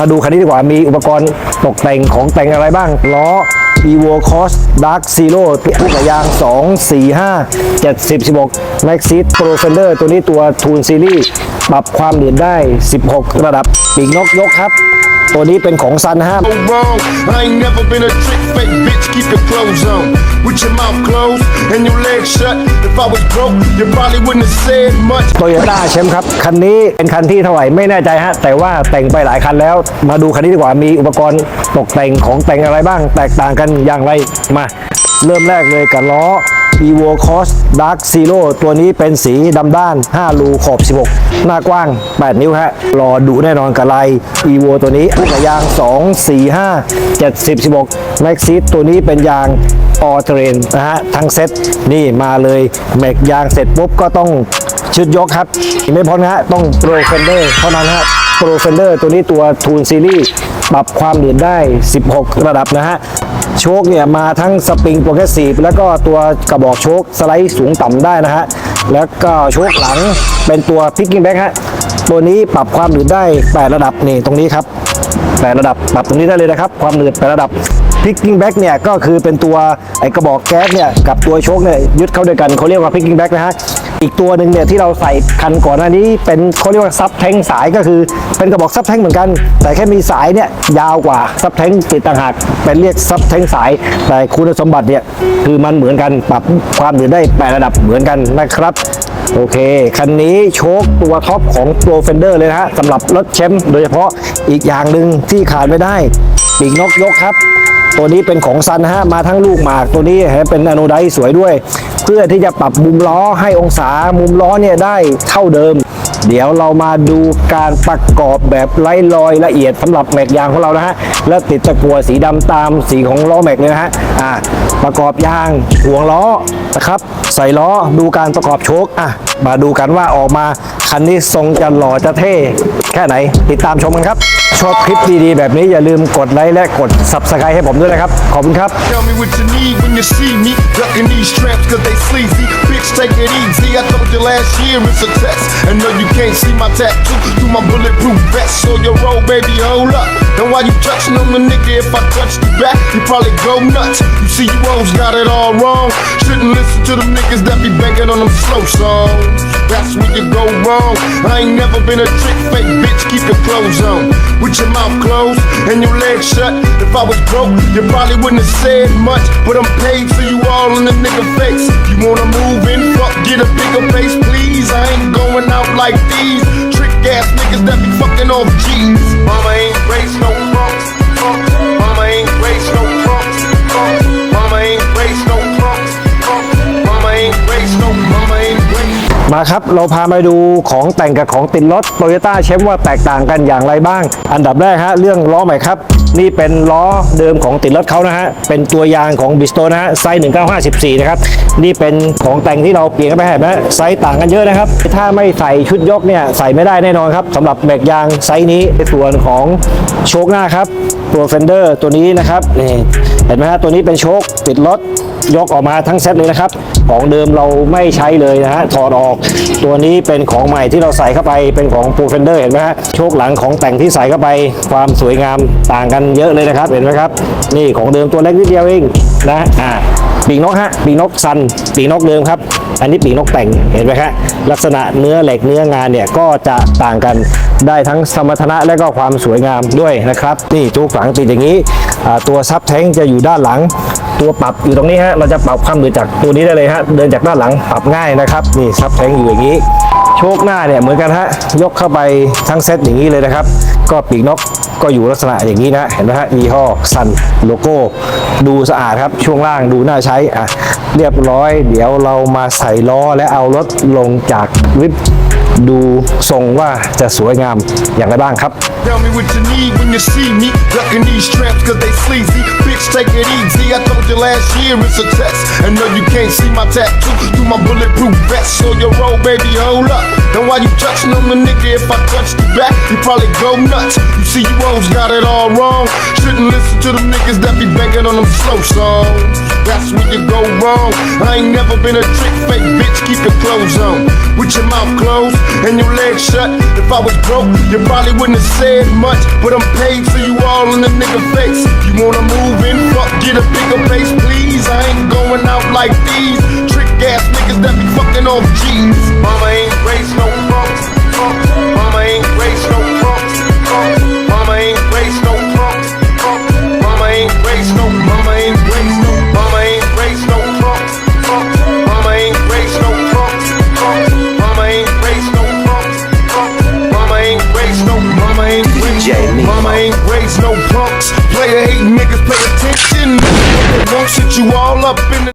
มาดูคันนี้ดีกว่า มีอุปกรณ์ตกแต่งของแต่งอะไรบ้าง ล้อ Evo Cross Dark Zero ทุกยาง 2 4 5 70 16 Max Seat Pro Fender ตัวนี้ตัวทูนซีรีส์ปรับความเดือดได้ 16 ระดับ ปีกนกยกครับ ตัวนี้เป็นของซันห้า closed and your legs shut. If I was broke, you probably wouldn't have said much. โตโยต้าแชมป์ครับ คันนี้เป็นคันที่เท่าไหร่ไม่แน่ใจฮะ แต่ว่าแต่งไปหลายคันแล้ว มาดูคันนี้ดีกว่ามีอุปกรณ์ตกแต่งของแต่งอะไรบ้าง แตกต่างกันอย่างไรมา เริ่มแรกเลยกับล้อ Evo Cross Dark Zero ตัวนี้เป็นสีดำด้าน 5 รูขอบ 16 หน้ากว้าง 8 นิ้วฮะรอดุแน่นอนกับลาย Evo ตัวนี้ผู้กับยาง 2 4 5 70 16 Maxxis ตัวนี้เป็นยาง All Terrain นะฮะทั้งเซ็ตนี่มาเลยแม็กยางเสร็จปุ๊บก็ต้องชุดยกครับ ไม่พ้นะฮะต้อง Pro Fender เท่านั้นฮะ Pro Fender ตัวนี้ตัว Tool Series ปรับความเหนืดได้ 16 ระดับนะฮะโชคเนี่ยมาทั้งสปริงโปรเกรสซีฟแล้วก็ตัวกระบอกโชคสไลด์สูงต่ำได้นะฮะแล้วก็โชคหลังเป็นตัว Picking Back ฮะตัวนี้ปรับความหนืดได้ 8 ระดับนี่ตรงนี้ครับ 8ระดับปรับตรงนี้ได้เลยนะครับ ความหนืด8ระดับ Picking Back เนี่ยก็คือเป็นตัวไอกระบอกแก๊สเนี่ยกับตัวโชคเนี่ยยึดเข้าด้วยกันเขาเรียกว่า Picking Back นะฮะอีกตัวหนึ่งเนี่ยที่เราใส่คันก่อนหน้านี้เป็นเขาเรียกว่าซับแทงสายก็คือเป็นกระบอกซับแทงเหมือนกัน แต่แค่มีสายเนี่ยยาวกว่าซับแทงติดต่างหากเป็นเรียกซับแทงสาย แต่คุณสมบัติเนี่ยคือมันเหมือนกันปรับความหนืดได้แปดระดับเหมือนกันนะครับ โอเค คันนี้โชคตัวท็อปของตัวเฟนเดอร์เลยนะฮะสำหรับรถแชมป์โดยเฉพาะอีกอย่างหนึ่งที่ขาดไม่ได้ ปีกนกยกครับ ตัวนี้เป็นของซันนะฮะ มาทั้งลูกหมากตัวนี้ฮะเป็นอโนไดสวยด้วย เพื่อที่จะปรับมุมล้อให้องศามุมล้อเนี่ยได้เท่าเดิม เดี๋ยวเรามาดูการประกอบแบบไร้รอยละเอียดสำหรับแม็กยางของเรานะฮะและติดตะกัวสีดำตามสีของล้อแม็กเลยนะฮะอ่าประกอบยางห่วงล้อ นะครับ ใส่ล้อดูการประกอบโชคอะมาดูกันว่าออกมาคันนี้ทรงจะหล่อจะเท่แค่ไหน ติดตามชมกันครับ ชอบคลิปดีๆ แบบนี้อย่าลืมกดไลค์และกด subscribe ให้ผมด้วยนะครับ ขอบคุณครับ Tell me what you need when you see me. Ducking these traps cause they sleazy. Bitch, take it easy. I told you last year it's a test. And no, you can't see my tattoo through my bulletproof vest. So your roll, baby, hold up. And why you touching on the nigga? If I touch you back, you probably go nuts. You see, you always got it all wrong. Shouldn't listen to them niggas that be on them slow songs. That's where you go wrong. I ain't never been a trick fake bitch. Keep your clothes on, with your mouth closed and your legs shut. If I was broke, you probably wouldn't have said much. But I'm paid for you all in the nigga face. You wanna move in, fuck, get a bigger base, please. I ain't going out like these trick ass niggas that be fucking off G's. Mama ain't raised no มาครับ เราพามาดูของแต่งกับของติดรถโตโยต้าเชฟว่าแตกต่างกันอย่างไรบ้าง อันดับแรกฮะเรื่องล้อใหม่ครับ นี่เป็นล้อเดิมของติดรถเขานะฮะ เป็นตัวยางของบิสโตนะฮะไซส์1954 นะครับ นี่เป็นของแต่งที่เราเปลี่ยนไปเห็นไหมไซส์ต่างกันเยอะนะครับ ถ้าไม่ใส่ชุดยกเนี่ยใส่ไม่ได้แน่นอนครับสำหรับแม็กยางไซส์นี้ในส่วนของโชคหน้าครับตัวเฟนเดอร์ตัวนี้นะครับนี่เห็นไหมฮะตัวนี้เป็นโชคติดรถยกออกมาทั้งเซตเลยนะครับ ของเดิมเราไม่ใช้เลยนะฮะถอดออก ตัวนี้เป็นของใหม่ที่เราใส่เข้าไปเป็นของ Pro Fender เห็นไหมฮะโชคหลังของแต่งที่ใส่เข้าไปความสวยงามต่างกันเยอะเลยนะครับเห็นไหมครับ นี่ของเดิมตัวเล็กนิดเดียวเองนะอ่าปีกนกฮะปีกนกซันปีกนกเดิมครับ อันนี้ปีกนกแต่งเห็นไหมครับลักษณะเนื้อเหล็กเนื้องานเนี่ยก็จะต่างกันได้ทั้งสมรรถนะและก็ความสวยงามด้วยนะครับ นี่ทุกฝังติดอย่างนี้ ตัวซับแท้งจะอยู่ด้านหลัง ตัวปรับอยู่ตรงนี้ฮะเราจะปรับความเดินจากตัวนี้ได้เลยฮะเดินจากด้านหลังปรับง่ายนะครับนี่ซับแทงอยู่อย่างนี้ โชคหน้าเนี่ยเหมือนกันฮะยกเข้าไปทั้งเซตอย่างนี้เลยนะครับ ก็ปีกนกก็อยู่ลักษณะอย่างนี้นะเห็นไหมฮะยี่ห้อซันโลโก้ ดูสะอาดครับช่วงล่างดูน่าใช้อะเรียบร้อย เดี๋ยวเรามาใส่ล้อและเอารถลงจากลิฟต์ดูทรงว่าจะสวยงามอย่างไรบ้างครับ Tell me what you need when you see me. Ducking these traps cause they sleazy. Big take it easy. I told you last year it's a test. And no, you can't see my tattoo through my bulletproof vest. So your roll, baby, hold up. Then why you touching on the nigga? If I touch you back, you probably go nuts. You see, you always got it all wrong. Shouldn't listen to them niggas that be banging on them slow songs. that's where you go wrong. I ain't never been a trick fake bitch, keep your clothes on. With your mouth closed and your legs shut. If I was broke, you probably wouldn't have said much. But I'm paid, so you all in the nigga face. You wanna move in, fuck, get a bigger base, please. I ain't going out like these trick ass niggas that be fucking off G's. Mama ain't raised no punks. punk. Mama ain't raised no punks. punk. Mama ain't raised no punks. punk. Mama ain't raised no. Mama ain't raised no. Mama ain't raised no punks. punk. Mama ain't raised no punks. punk. Mama ain't raised no punks. punk. Mama ain't raised no. Mama ain't raised no. Mama ain't raised no punks. Player hating up in the.